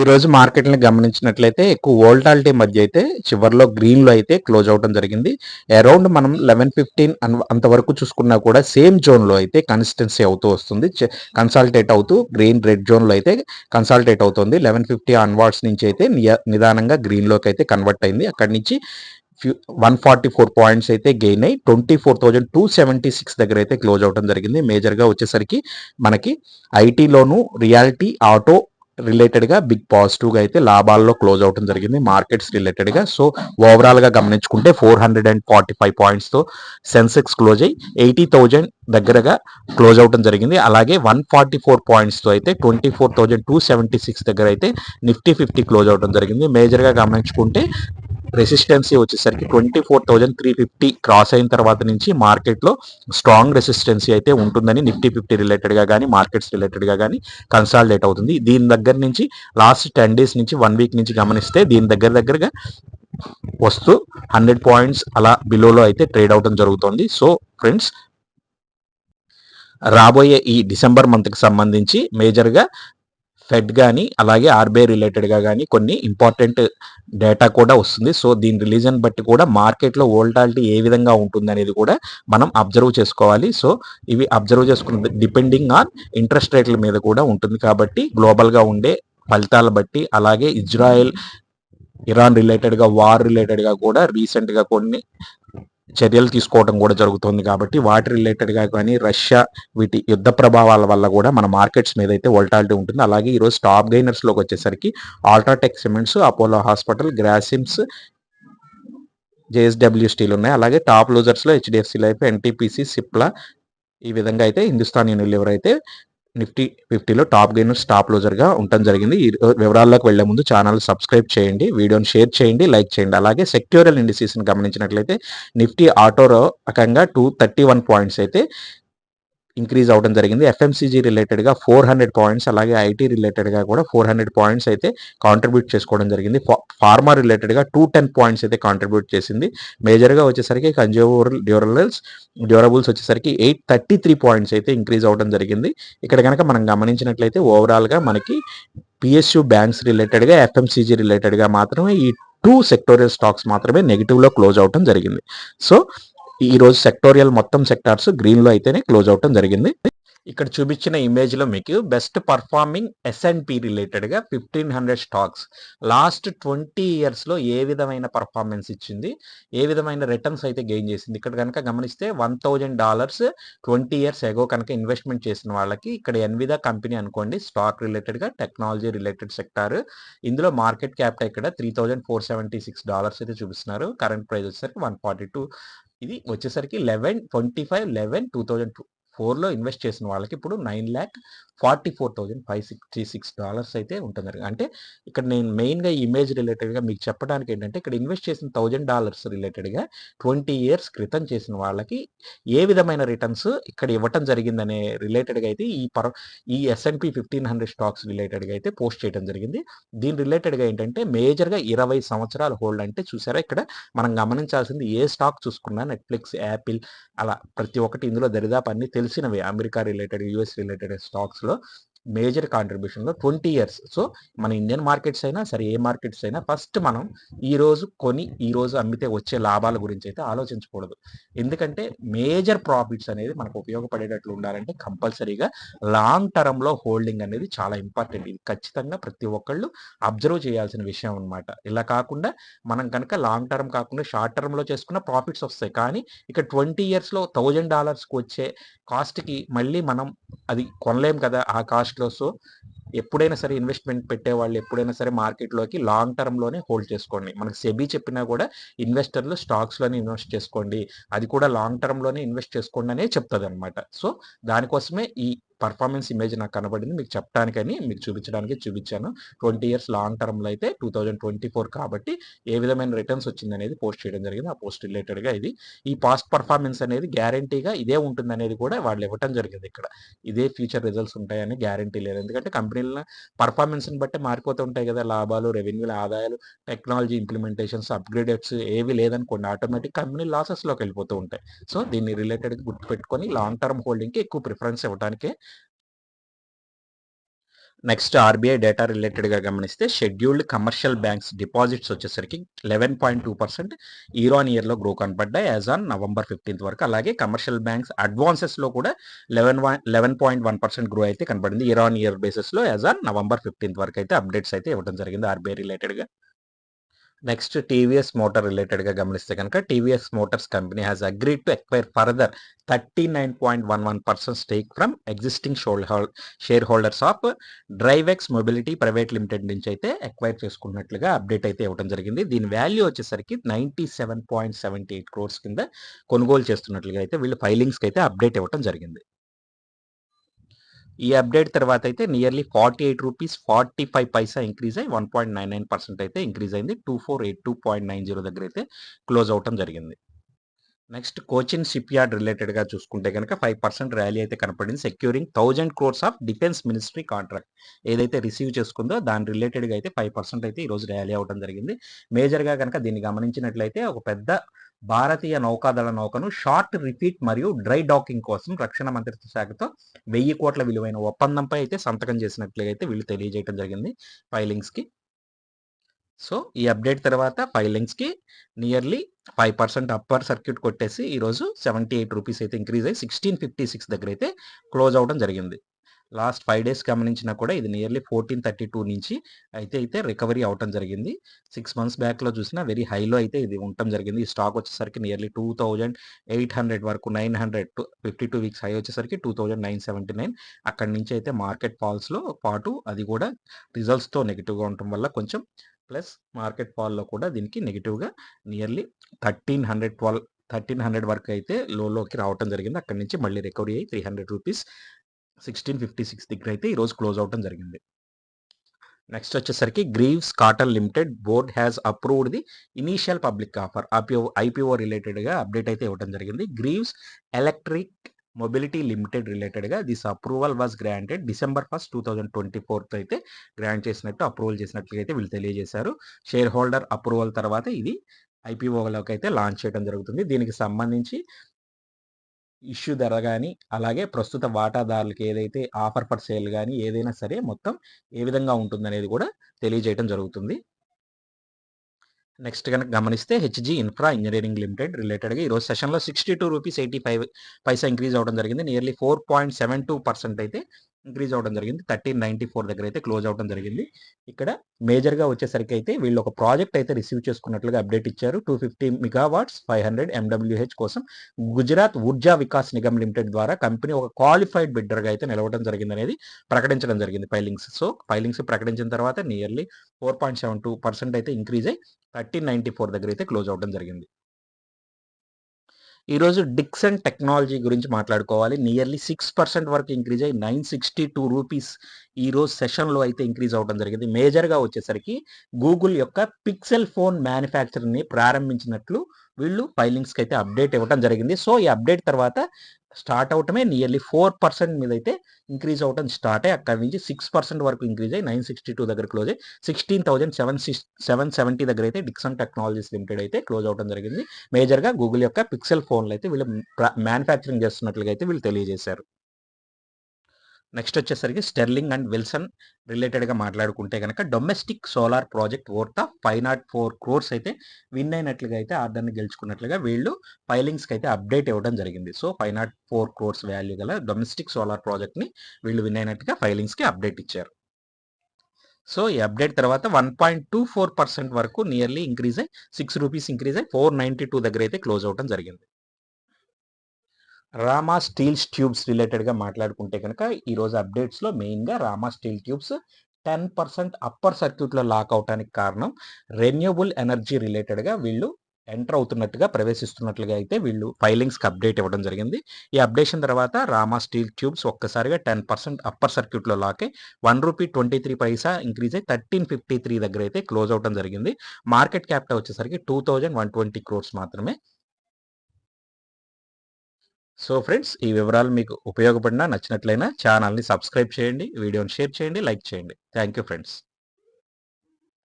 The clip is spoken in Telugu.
ఈరోజు మార్కెట్ని గమనించినట్లయితే ఎక్కువ వోల్టాలిటీ మధ్య అయితే చివరిలో గ్రీన్లో అయితే క్లోజ్ అవడం జరిగింది. అరౌండ్ మనం లెవెన్ ఫిఫ్టీన్ అంతవరకు చూసుకున్నా కూడా సేమ్ జోన్లో అయితే కన్సిస్టెన్సీ అవుతూ వస్తుంది. కన్సాల్టేట్ అవుతూ గ్రీన్ రెడ్ జోన్లో అయితే కన్సాల్టేట్ అవుతుంది. లెవెన్ ఫిఫ్టీ అన్వార్డ్స్ నుంచి అయితే నిదానంగా గ్రీన్లోకి అయితే కన్వర్ట్ అయింది. అక్కడి నుంచి వన్ ఫార్టీ ఫోర్ పాయింట్స్ అయితే గెయిన్ అయ్యి twenty four thousand two seventy six దగ్గర అయితే క్లోజ్ అవడం జరిగింది. మేజర్గా వచ్చేసరికి మనకి ఐటీలోను రియాలిటీ ఆటో రిలేటెడ్గా బిగ్ పాజిటివ్గా అయితే లాభాల్లో క్లోజ్ అవడం జరిగింది మార్కెట్స్ రిలేటెడ్గా సో ఓవరాల్గా గమనించుకుంటే four hundred and forty five పాయింట్స్తో Sensex close అయ్యి ఎయిటీ థౌజండ్ దగ్గరగా క్లోజ్ అవడం జరిగింది. అలాగే వన్ ఫార్టీ ఫోర్ పాయింట్స్తో అయితే twenty four thousand two seventy six దగ్గర అయితే నిఫ్టీ ఫిఫ్టీ క్లోజ్ అవడం జరిగింది. మేజర్గా గమనించుకుంటే రెసిస్టెన్సీ వచ్చేసరికి twenty four thousand three fifty cross అయిన తర్వాత నుంచి మార్కెట్లో స్ట్రాంగ్ రెసిస్టెన్సీ అయితే ఉంటుందని నిఫ్టీ ఫిఫ్టీ రిలేటెడ్గా కానీ మార్కెట్స్ రిలేటెడ్గా కానీ కన్సాలిడేట్ అవుతుంది. దీని దగ్గర నుంచి లాస్ట్ టెన్ డేస్ నుంచి వన్ వీక్ నుంచి గమనిస్తే దీని దగ్గర దగ్గరగా వస్తూ హండ్రెడ్ పాయింట్స్ అలా బిలోలో అయితే ట్రేడ్ అవడం జరుగుతుంది. సో ఫ్రెండ్స్ రాబోయే ఈ డిసెంబర్ మంత్కి సంబంధించి మేజర్గా ఫెడ్ కానీ అలాగే ఆర్బీఐ రిలేటెడ్గా కానీ కొన్ని ఇంపార్టెంట్ డేటా కూడా వస్తుంది. సో దీని రిలీజన్ బట్టి కూడా మార్కెట్లో వోల్టాలిటీ ఏ విధంగా ఉంటుంది అనేది కూడా మనం అబ్జర్వ్ చేసుకోవాలి. సో ఇవి అబ్జర్వ్ చేసుకున్న డిపెండింగ్ ఆన్ ఇంట్రెస్ట్ రేట్ల మీద కూడా ఉంటుంది. కాబట్టి గ్లోబల్గా ఉండే ఫలితాల బట్టి అలాగే ఇజ్రాయెల్ ఇరాన్ రిలేటెడ్గా వార్ రిలేటెడ్గా కూడా రీసెంట్గా కొన్ని చర్యలు తీసుకోవడం కూడా జరుగుతుంది కాబట్టి వాటి రిలేటెడ్గా కానీ రష్యా వీటి యుద్ధ ప్రభావాల వల్ల కూడా మన మార్కెట్స్ మీద అయితే వోల్టాలిటీ ఉంటుంది. అలాగే ఈరోజు టాప్ గైనర్స్లోకి వచ్చేసరికి UltraTech cements Apollo hospital Grasims JSW steel ఉన్నాయి. అలాగే టాప్ లూజర్స్లో హెచ్డిఎఫ్సి లైఫ్ ఎన్టీపీసీ సిప్లా ఈ విధంగా అయితే హిందుస్థాన్ యూనిలివర్ అయితే నిఫ్టీ ఫిఫ్టీలో టాప్ గెయిన్ స్టాప్ లోజర్గా ఉండటం జరిగింది. ఈ వివరాల్లోకి వెళ్ళే ముందు ఛానల్ సబ్స్క్రైబ్ చేయండి వీడియోని షేర్ చేయండి లైక్ చేయండి. అలాగే సెక్టోరియల్ ఇండిసీస్ని గమనించినట్లయితే నిఫ్టీ ఆటో రకంగా టూ థర్టీ వన్ పాయింట్స్ అయితే ఇంక్రీజ్ అవడం జరిగింది. ఎఫ్ఎంసీజీ రిలేటెడ్గా ఫోర్ హండ్రెడ్ పాయింట్స్ అలాగే ఐటీ రిలేటెడ్గా కూడా ఫోర్ హండ్రెడ్ పాయింట్స్ అయితే కాంట్రిబ్యూట్ చేసుకోవడం జరిగింది. ఫార్మా రిలేటెడ్గా టూ టెన్ పాయింట్స్ అయితే కాంట్రిబ్యూట్ చేసింది. మేజర్గా వచ్చేసరికి కన్జ్యూమర్ డ్యూరబుల్స్ డ్యూరబుల్స్ వచ్చేసరికి ఎయిట్ థర్టీ త్రీ పాయింట్స్ అయితే ఇంక్రీజ్ అవడం జరిగింది. ఇక్కడ కనుక మనం గమనించినట్లయితే ఓవరాల్గా మనకి పిఎస్యు బ్యాంక్స్ రిలేటెడ్గా ఎఫ్ఎంసీజీ రిలేటెడ్గా మాత్రమే ఈ టూ సెక్టోరియల్ స్టాక్స్ మాత్రమే నెగిటివ్లో క్లోజ్ అవటం జరిగింది. సో ఈ రోజు సెక్టోరియల్ మొత్తం సెక్టార్స్ గ్రీన్లో అయితేనే క్లోజ్ అవటం జరిగింది. ఇక్కడ చూపించిన ఇమేజ్లో మీకు best performing S and P రిలేటెడ్గా fifteen hundred stocks last twenty ఇయర్స్లో ఏ విధమైన పర్ఫార్మెన్స్ ఇచ్చింది? ఏ విధమైన రిటర్న్స్ అయితే గెయిన్ చేసింది? ఇక్కడ కనుక గమనిస్తే one thousand dollars twenty years ago కనుక ఇన్వెస్ట్మెంట్ చేసిన వాళ్ళకి ఇక్కడ ఎన్విదా కంపెనీ అనుకోండి స్టాక్ రిలేటెడ్గా టెక్నాలజీ రిలేటెడ్ సెక్టార్ ఇందులో మార్కెట్ క్యాపిటల్ ఇక్కడ three thousand four seventy six dollars అయితే చూపిస్తున్నారు. కరెంట్ ప్రైస్ వచ్చేసరికి వన్ ఫార్టీ టూ ఇది వచ్చేసరికి eleven twenty five eleven two thousand two ఫోర్లో ఇన్వెస్ట్ చేసిన వాళ్ళకి ఇప్పుడు nine lakh forty four thousand five sixty six dollars అయితే ఉంటుంది అంటే ఇక్కడ నేను మెయిన్గా ఇమేజ్ రిలేటెడ్గా మీకు చెప్పడానికి ఏంటంటే ఇక్కడ ఇన్వెస్ట్ చేసిన థౌజండ్ డాలర్స్ రిలేటెడ్గా ట్వంటీ ఇయర్స్ క్రితం చేసిన వాళ్ళకి ఏ విధమైన రిటర్న్స్ ఇక్కడ ఇవ్వటం జరిగిందనే రిలేటెడ్గా అయితే ఈ పర్ ఈ ఎస్ఎన్పి ఫిఫ్టీన్ హండ్రెడ్ స్టాక్స్ రిలేటెడ్గా అయితే పోస్ట్ చేయడం జరిగింది. దీని రిలేటెడ్గా ఏంటంటే మేజర్గా ఇరవై సంవత్సరాలు హోల్డ్ అంటే చూసారా ఇక్కడ మనం గమనించాల్సింది ఏ స్టాక్ చూసుకున్నా నెట్ఫ్లిక్స్ యాపిల్ అలా ప్రతి ఒక్కటి ఇందులో దరిదాపు అన్ని తెలిసినవి అమెరికా రిలేటెడ్ యుఎస్ రిలేటెడ్ స్టాక్స్లో. మేజర్ కాంట్రిబ్యూషన్లో ట్వంటీ ఇయర్స్. సో మన ఇండియన్ మార్కెట్స్ అయినా సరే ఏ మార్కెట్స్ అయినా ఫస్ట్ మనం ఈ రోజు కొని ఈ రోజు అమ్మితే వచ్చే లాభాల గురించి అయితే ఆలోచించకూడదు. ఎందుకంటే మేజర్ ప్రాఫిట్స్ అనేది మనకు ఉపయోగపడేటట్లు ఉండాలంటే కంపల్సరీగా లాంగ్ టర్మ్లో హోల్డింగ్ అనేది చాలా ఇంపార్టెంట్. ఇది ఖచ్చితంగా ప్రతి ఒక్కళ్ళు అబ్జర్వ్ చేయాల్సిన విషయం అనమాట ఇలా కాకుండా మనం కనుక లాంగ్ టర్మ్ కాకుండా షార్ట్ టర్మ్లో చేసుకున్న ప్రాఫిట్స్ వస్తాయి. కానీ ఇక ట్వంటీ ఇయర్స్లో థౌజండ్ డాలర్స్కి వచ్చే కాస్ట్కి మళ్ళీ మనం అది కొనలేం కదా ఆ కాస్ట్ కాస్ట్లో సో ఎప్పుడైనా సరే ఇన్వెస్ట్మెంట్ పెట్టే వాళ్ళు ఎప్పుడైనా సరే మార్కెట్లోకి లాంగ్ టర్మ్లోనే హోల్డ్ చేసుకోండి. మనకు సెబీ చెప్పినా కూడా ఇన్వెస్టర్లు స్టాక్స్లోనే ఇన్వెస్ట్ చేసుకోండి. అది కూడా లాంగ్ టర్మ్లోనే ఇన్వెస్ట్ చేసుకోండి అనే చెప్తుంది అనమాట సో దానికోసమే ఈ పర్ఫార్మెన్స్ ఇమేజ్ నాకు కనబడింది. మీకు చెప్పడానికని మీకు చూపించడానికి చూపించాను. ట్వంటీ ఇయర్స్ లాంగ్ టర్మ్లో అయితే టూ థౌజండ్ ట్వంటీ ఫోర్ కాబట్టి ఏ విధమైన రిటర్న్స్ వచ్చింది అనేది పోస్ట్ చేయడం జరిగింది. ఆ పోస్ట్ రిలేటెడ్గా ఇది. ఈ పాస్ట్ పర్ఫార్మెన్స్ అనేది గ్యారంటీగా ఇదే ఉంటుంది అనేది కూడా వాళ్ళు ఇవ్వటం జరిగింది ఇక్కడ. ఇదే ఫ్యూచర్ రిజల్ట్స్ ఉంటాయని గ్యారంటీ లేదు. ఎందుకంటే కంపెనీల పర్ఫార్మెన్స్ని బట్టి మారిపోతూ ఉంటాయి కదా. లాభాలు రెవెన్యూల ఆదాయాలు టెక్నాలజీ ఇంప్లిమెంటేషన్స్ అప్గ్రేడెడ్స్ ఏవి లేదనుకోండి ఆటోమేటిక్ కంపెనీ లాసెస్లోకి వెళ్ళిపోతూ ఉంటాయి. సో దీన్ని రిలేటెడ్గా గుర్తుపెట్టుకొని లాంగ్ టర్మ్ హోల్డింగ్కి ఎక్కువ ప్రిఫరెన్స్ ఇవ్వడానికి నెక్స్ట్ ఆర్బీఐ డేటా రిలేటెడ్గా గమనిస్తే షెడ్యూల్డ్ కమర్షియల్ బ్యాంక్స్ డిపాజిట్స్ వచ్చేసరికి eleven point two percent year on ఇయర్లో గ్రో కనపడ్డాయి యాజ్ ఆన్ నవంబర్ ఫిఫ్టీన్త్ వరకు. అలాగే కమర్షియల్ బ్యాంక్స్ అడ్వాన్సెస్లో కూడా eleven eleven point one percent grow అయితే కనపడింది. ఇయర్ ఆన్ ఇయర్ బేసిస్లో యాజ్ ఆన్ నవంబర్ ఫిఫ్టీన్త్ వరకు అయితే అప్డేట్స్ అయితే ఇవ్వడం జరిగింది ఆర్బీఐ రిలేటెడ్గా. నెక్స్ట్ టీవీఎస్ మోటార్ రిలేటెడ్గా గమనిస్తే కనుక TVS motors company has agreed to acquire further thirty nine point one one percent stake from existing share holders of Drivex mobility private limited నుంచి అయితే ఎక్వైర్ చేసుకున్నట్లుగా అప్డేట్ అయితే ఇవ్వడం జరిగింది. దీని వాల్యూ వచ్చేసరికి ninety seven point seventy eight crores కింద కొనుగోలు చేస్తున్నట్లుగా అయితే వీళ్ళు ఫైలింగ్స్కి అయితే అప్డేట్ ఇవ్వడం జరిగింది. ఈ అప్డేట్ తర్వాత అయితే nearly forty eight rupees forty five paisa increase అయ్యి one point nine nine percent అయితే ఇంక్రీజ్ అయింది. Two four eight two point nine zero దగ్గర అయితే క్లోజ్ అవటం జరిగింది. నెక్స్ట్ కోచిన్ షిప్ యార్డ్ రిలేటెడ్గా చూసుకుంటే కనుక ఫైవ్ పర్సెంట్ ర్యాలీ అయితే కనపడింది. Securing thousand crores of defence ministry contract ఏదైతే రిసీవ్ చేసుకుందో దాని రిలేటెడ్గా అయితే ఫైవ్ పర్సెంట్ అయితే ఈరోజు ర్యాలీ అవడం జరిగింది. మేజర్గా కనుక దీన్ని గమనించినట్లయితే ఒక పెద్ద భారతీయ నౌకాదళ నౌకను షార్ట్ రిపీట్ మరియు డ్రై డాకింగ్ కోసం రక్షణ మంత్రిత్వ శాఖతో వెయ్యి కోట్ల విలువైన ఒప్పందంపై అయితే సంతకం చేసినట్లుగా అయితే వీళ్ళు తెలియజేయడం జరిగింది ఫైలింగ్స్కి. సో ఈ అప్డేట్ తర్వాత ఫైలింగ్స్కి nearly five percent upper circuit కొట్టేసి ఈరోజు సెవెంటీ ఎయిట్ రూపీస్ అయితే ఇంక్రీజ్ అయ్యి సిక్స్టీన్ ఫిఫ్టీ సిక్స్ దగ్గర అయితే క్లోజ్ అవడం జరిగింది. లాస్ట్ ఫైవ్ డేస్ గమనించినా కూడా ఇది నియర్లీ ఫోర్టీన్ థర్టీ టూ నుంచి అయితే అయితే రికవరీ అవటం జరిగింది. సిక్స్ మంత్స్ బ్యాక్లో చూసినా వెరీ హైలో అయితే ఇది ఉండటం జరిగింది. ఈ స్టాక్ వచ్చేసరికి nearly two thousand eight hundred వరకు nine hundred two fifty two weeks high వచ్చేసరికి two thousand nine seventy nine అక్కడి నుంచి అయితే మార్కెట్ ఫాల్స్లో పాటు అది కూడా రిజల్ట్స్తో నెగిటివ్గా ఉండటం వల్ల కొంచెం ప్లస్ మార్కెట్ ఫాల్లో కూడా దీనికి నెగిటివ్గా nearly thirteen hundred twelve thirteen hundred వరకు అయితే లోలోకి రావటం జరిగింది. అక్కడి నుంచి మళ్ళీ రికవరీ అయ్యి three hundred rupees sixteen fifty six దగ్గర అయితే ఈరోజు క్లోజ్ అవడం జరిగింది. నెక్స్ట్ వచ్చేసరికి Greaves Cotton limited board has approved the initial public offer IPO IPO రిలేటెడ్గా అప్డేట్ అయితే ఇవ్వడం జరిగింది. గ్రీవ్స్ ఎలక్ట్రిక్ మొబిలిటీ లిమిటెడ్ రిలేటెడ్గా this approval was granted December first two thousand twenty fourth అయితే గ్రాంట్ చేసినట్టు అప్రూవల్ చేసినట్లుగా అయితే వీళ్ళు తెలియజేశారు. షేర్ హోల్డర్ అప్రూవల్ తర్వాత ఇది ఐపీఓలోకి అయితే లాంచ్ చేయడం జరుగుతుంది. దీనికి సంబంధించి ఇష్యూ ధర కానీ అలాగే ప్రస్తుత వాటాదారులకు ఏదైతే ఆఫర్ ఫర్ సేల్ కానీ ఏదైనా సరే మొత్తం ఏ విధంగా ఉంటుందనేది కూడా తెలియజేయడం జరుగుతుంది. నెక్స్ట్ కనుక గమనిస్తే హెచ్జీ ఇన్ఫ్రా ఇంజనీరింగ్ లిమిటెడ్ రిలేటెడ్గా ఈరోజు సెషన్లో sixty two rupees eighty five paisa increase అవ్వడం జరిగింది. Nearly four point seven two percent అయితే ఇంక్రీజ్ అవ్వడం జరిగింది. థర్టీన్ నైన్టీ ఫోర్ దగ్గర అయితే క్లోజ్ అవ్వడం జరిగింది. ఇక్కడ మేజర్గా వచ్చేసరికి అయితే వీళ్ళు ఒక ప్రాజెక్ట్ అయితే రిసీవ్ చేసుకున్నట్లుగా అప్డేట్ ఇచ్చారు. Two fifty megawatts five hundred MWH కోసం గుజరాత్ ఊర్జా వికాస్ నిగమ్ లిమిటెడ్ ద్వారా కంపెనీ ఒక క్వాలిఫైడ్ బిడ్డర్గా అయితే నిలవడం జరిగింది అనేది ప్రకటించడం జరిగింది ఫైలింగ్స్. సో ఫైలింగ్స్ ప్రకటించిన తర్వాత nearly four point seven two percent అయితే ఇంక్రీజ్ అయ్యి థర్టీన్ నైన్టీ ఫోర్ దగ్గర అయితే క్లోజ్ అవ్వడం జరిగింది. ఈరోజు డిక్సన్ టెక్నాలజీ గురించి మాట్లాడుకోవాలి. నియర్లీ సిక్స్ పర్సెంట్ వరకు ఇంక్రీజ్ అయ్యి నైన్ సిక్స్టీ టూ రూపీస్ ఈరోజు సెషన్లో అయితే ఇంక్రీజ్ అవడం జరిగింది. మేజర్గా వచ్చేసరికి గూగుల్ యొక్క పిక్సెల్ ఫోన్ మ్యానుఫ్యాక్చరింగ్ని ప్రారంభించినట్లు వీళ్ళు ఫైలింగ్స్కి అయితే అప్డేట్ ఇవ్వడం జరిగింది. సో ఈ అప్డేట్ తర్వాత స్టార్ట్ అవటమే నియర్లీ ఫోర్ పర్సెంట్ మీద అయితే ఇంక్రీజ్ అవటం స్టార్ట్ అయ్యి అక్కడి నుంచి సిక్స్ పర్సెంట్ వరకు ఇంక్రీజ్ అయ్యి నైన్ సిక్స్టీ టూ దగ్గర క్లోజ్ అయ్యి sixteen thousand seven six seven seventy దగ్గర అయితే డిక్సన్ టెక్నాలజీస్ లిమిటెడ్ అయితే క్లోజ్ అవడం జరిగింది. మేజర్గా గూగుల్ యొక్క పిక్సెల్ ఫోన్లు అయితే వీళ్ళు మ్యానుఫ్యాక్చరింగ్ చేస్తున్నట్లుగా అయితే వీళ్ళు తెలియజేశారు. నెక్స్ట్ వచ్చేసరికి స్టెర్లింగ్ అండ్ విల్సన్ రిలేటెడ్గా మాట్లాడుకుంటే కనుక domestic solar project worth five naught four crores అయితే విన్ అయినట్లుగా అయితే ఆర్డర్ని గెలుచుకున్నట్లుగా వీళ్ళు ఫైలింగ్స్కి అయితే అప్డేట్ ఇవ్వడం జరిగింది. So five naught four crores value గల డొమెస్టిక్ సోలార్ ప్రాజెక్ట్ని వీళ్ళు విన్ అయినట్టుగా ఫైలింగ్స్కి అప్డేట్ ఇచ్చారు. సో ఈ అప్డేట్ తర్వాత one point two four percent వరకు నియర్లీ ఇంక్రీజ్ అయ్యి సిక్స్ రూపీస్ ఇంక్రీజ్ అయ్యి ఫోర్ నైంటీ టూ దగ్గర అయితే క్లోజ్ అవడం జరిగింది. రామా స్టీల్స్ ట్యూబ్స్ రిలేటెడ్గా మాట్లాడుకుంటే కనుక ఈరోజు అప్డేట్స్లో మెయిన్గా Rama steel tubes ten percent upper సర్క్యూట్లో లాక్ అవటానికి కారణం రెన్యూబుల్ ఎనర్జీ రిలేటెడ్గా వీళ్ళు ఎంటర్ అవుతున్నట్టుగా ప్రవేశిస్తున్నట్లుగా అయితే వీళ్ళు ఫైలింగ్స్కి అప్డేట్ ఇవ్వడం జరిగింది. ఈ అప్డేషన్ తర్వాత రామా స్టీల్ ట్యూబ్స్ ఒక్కసారిగా టెన్ పర్సెంట్ అప్పర్ సర్క్యూట్లో లాక్ అయి one rupee twenty three paisa increase అయ్యి థర్టీన్ ఫిఫ్టీ త్రీ దగ్గర అయితే క్లోజ్ అవడం జరిగింది. మార్కెట్ క్యాపిటల్ వచ్చేసరికి two thousand one twenty crores మాత్రమే. సో ఫ్రెండ్స్ ఈ వివరాలు మీకు ఉపయోగపడినా నచ్చినట్లయినా ఛానల్ని సబ్స్క్రైబ్ చేయండి వీడియోని షేర్ చేయండి లైక్ చేయండి. Thank you friends.